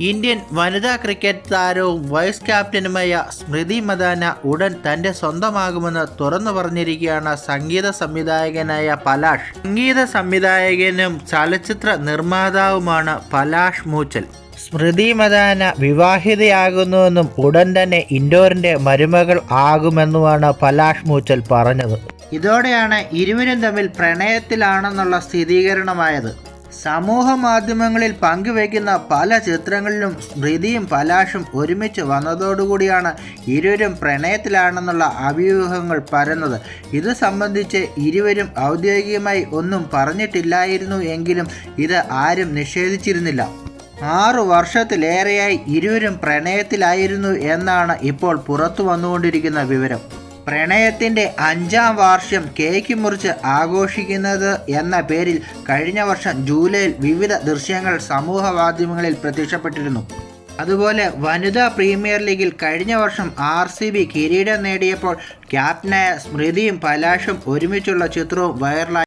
Indian വനിതാ cricket താരവും vice ക്യാപ്റ്റനുമായ സ്മൃതി മദാന ഉടൻ തന്റെ സ്വന്തമാകുമെന്ന് തുറന്നു പറഞ്ഞിരിക്കുകയാണ് സംഗീത സംവിധായകനായ പലാഷ്. സംഗീത സംവിധായകനും ചലച്ചിത്ര നിർമ്മാതാവുമാണ് പലാഷ് മൂച്ചൽ. സ്മൃതി മദാന വിവാഹിതയാകുന്നുവെന്നും ഉടൻ തന്നെ ഇൻഡോറിന്റെ മരുമകൾ ആകുമെന്നുമാണ് പലാഷ് മൂച്ചൽ പറഞ്ഞത്. ഇതോടെയാണ് ഇരുവരും തമ്മിൽ പ്രണയത്തിലാണെന്നുള്ള സ്ഥിരീകരണമായത്. സമൂഹ മാധ്യമങ്ങളിൽ പങ്കുവയ്ക്കുന്ന പല ചിത്രങ്ങളിലും സ്മൃതിയും പലാഷും ഒരുമിച്ച് വന്നതോടുകൂടിയാണ് ഇരുവരും പ്രണയത്തിലാണെന്നുള്ള അഭ്യൂഹങ്ങൾ പരന്നത്. ഇത് സംബന്ധിച്ച് ഇരുവരും ഔദ്യോഗികമായി ഒന്നും പറഞ്ഞിട്ടില്ലായിരുന്നു എങ്കിലും ഇത് ആരും നിഷേധിച്ചിരുന്നില്ല. ആറു വർഷത്തിലേറെയായി ഇരുവരും പ്രണയത്തിലായിരുന്നു എന്നാണ് ഇപ്പോൾ പുറത്തു വന്നുകൊണ്ടിരിക്കുന്ന വിവരം. പ്രണയത്തിന്റെ അഞ്ചാം വാർഷികം കേക്ക് മുറിച്ച് ആഘോഷിക്കുന്നത് എന്ന പേരിൽ കഴിഞ്ഞ വർഷം ജൂലൈയിൽ വിവിധ ദൃശ്യങ്ങൾ സമൂഹ മാധ്യമങ്ങളിൽ പ്രത്യക്ഷപ്പെട്ടിരുന്നു. അതുപോലെ വനിതാ പ്രീമിയർ ലീഗിൽ കഴിഞ്ഞ വർഷം ആർ സി ബി കിരീടം നേടിയപ്പോൾ ക്യാപ്റ്റനായ സ്മൃതിയും പലാഷും ഒരുമിച്ചുള്ള ചിത്രവും വൈറലായി